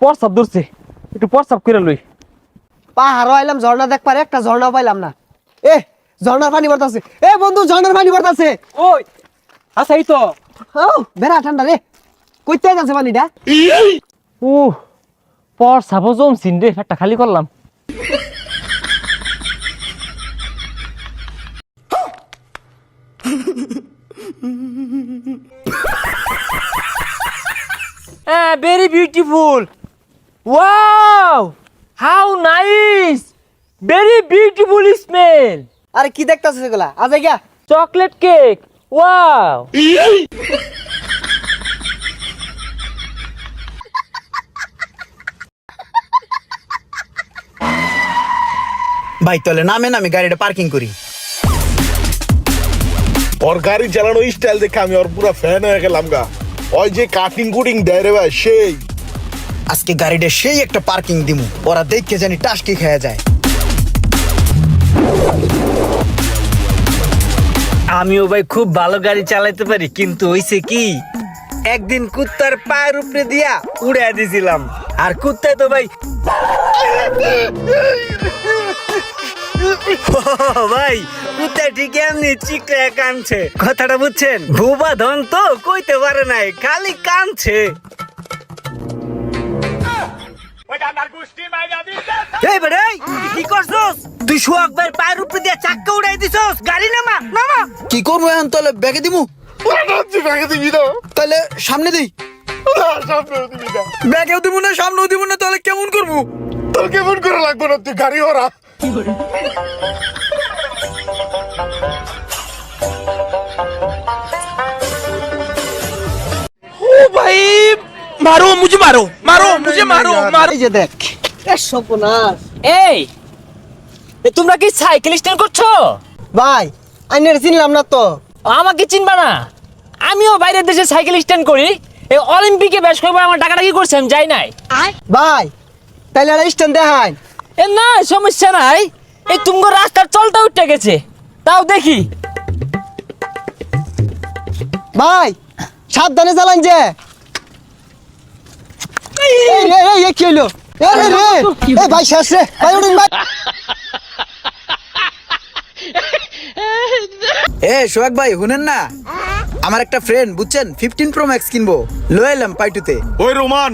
প্রস্তাব ধরছে। একটু প্রস্তাব করে লই। পাহাড়ও আইলাম ঝর্ণা দেখ পারে একটা ঝর্ণাও পাইলাম না। এ ঝর্ণার পানি পড়তাছে এ বন্ধু ঝর্ণার পানি পড়তাছে ওই আচ্ছা এই তো। ও বেড়া ঠান্ডা রে। কইতে যাচ্ছে পানিটা? ও প্রস্তাবও জমছিন রে একটা খালি করলাম। Very beautiful wow how nice very beautiful smell আরে কি দেখতাছিস এগুলা? আজ গিয়া চকলেট কেক ওয়াও ভাই তাহলে নামেন আমি গাড়িটা পার্কিং করি। ওর গাড়ি চালানো স্টাইল দেখে আমি ওর পুরো ফ্যান হয়ে গেলাম গা। ওই যে কাটিং কুটিং দেয় রে ভাই সেই। আজকে গাড়িটা সেই একটা পার্কিং দিমু। ওরা দেখে জানি টাসকি খেয়ে যায়। আমিও ভাই খুব ভালো গাড়ি চালাইতে পারি, কিন্তু হইছে কি? একদিন কুত্তার পায়ের উপরে দিয়া উড়ে দিছিলাম। আর কুত্তায় তো ভাই ভাই কুত্তা ঠিক এমনি চিকটা কানছে কথাটা বুঝছেন? ভুবা ধন তো কইতে পারে নাই, খালি কানছে এই বেড়ে কি করছস? তুই সুয়াক ভাইয়ের পায়ের উপরে দিয়া চাক্কা উড়াই দিছস? গাড়ি নামা নামা। কি করব এখন তাহলে? ব্যাগে দিমু? ব্যাগে দিবি না তাহলে সামনে দিই। ব্যাগেও দিব না সামনেও দিব না তাহলে কেমন করব? তোর কেমন করে লাগবে না? তুই গাড়ি ওরা মারো মুঝে মারো মারো মুঝে মারো মারো। এই যে দেখ। এ সপনাস এই এ তোমরা কি সাইকেল স্ট্যান্ড করছ? ভাই আইনের চিনলাম না তো। আমাকে চিনবা না। আমিও বাইরের দেশে সাইকেল স্ট্যান্ড করি। এই অলিম্পিকে বেশ কয়েকবার আমার টাকাটা কি করছেন যাই নাই। ভাই তাইলে আর স্ট্যান্ড দেখাই। এ না সমস্যা নাই। এই তুমি রাস্তার চলটা উঠে গেছে। তাও দেখি। ভাই সাবধানে চালান যে। কি হইলো এ রে রে এই ভাই শেষ রে ভাই উঠুন ভাই এ সোহাগ ভাই শুনেন না আমার একটা ফ্রেন্ড বুঝছেন ফিফটিন প্রো ম্যাক্স কিনবো লয়ে এলাম পাইটুতে ওই রোমান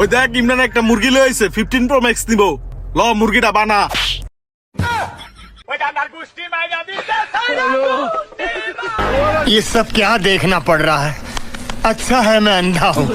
ওই দেখ ইমরান একটা মুরগি লয়েছে ফিফটিন প্রো ম্যাক্স নিব ল মুরগিটা বানা ये सब क्या देखना पड़ रहा है अच्छा है मैं अंधा हूँ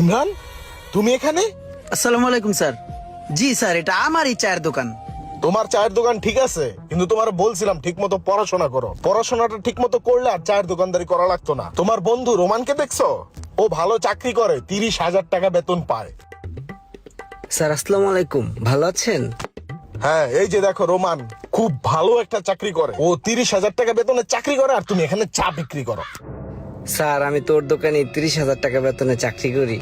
ইমরান তুমি এখানে? আসসালামু আলাইকুম স্যার। জি স্যার এটা আমারই চায়ের দোকান। তোমার চায়ের দোকান ঠিক আছে কিন্তু তোমার বলছিলাম ঠিক মতো পড়াশোনা করো। পড়াশোনাটা ঠিক মতো করলে আর চায়ের দোকানদারি করা লাগতো না। তোমার বন্ধু রোমানকে দেখছ? ও ভালো চাকরি করে তিরিশ হাজার টাকা বেতন পায়। স্যার আসসালামু আলাইকুম। ভালো আছেন? হ্যাঁ এই যে দেখো রোমান খুব ভালো একটা চাকরি করে। ও তিরিশ হাজার টাকা বেতনে চাকরি করে আর তুমি এখানে চা বিক্রি করো। স্যার আমি তোর দোকানে তিরিশ হাজার টাকা বেতনে চাকরি করি।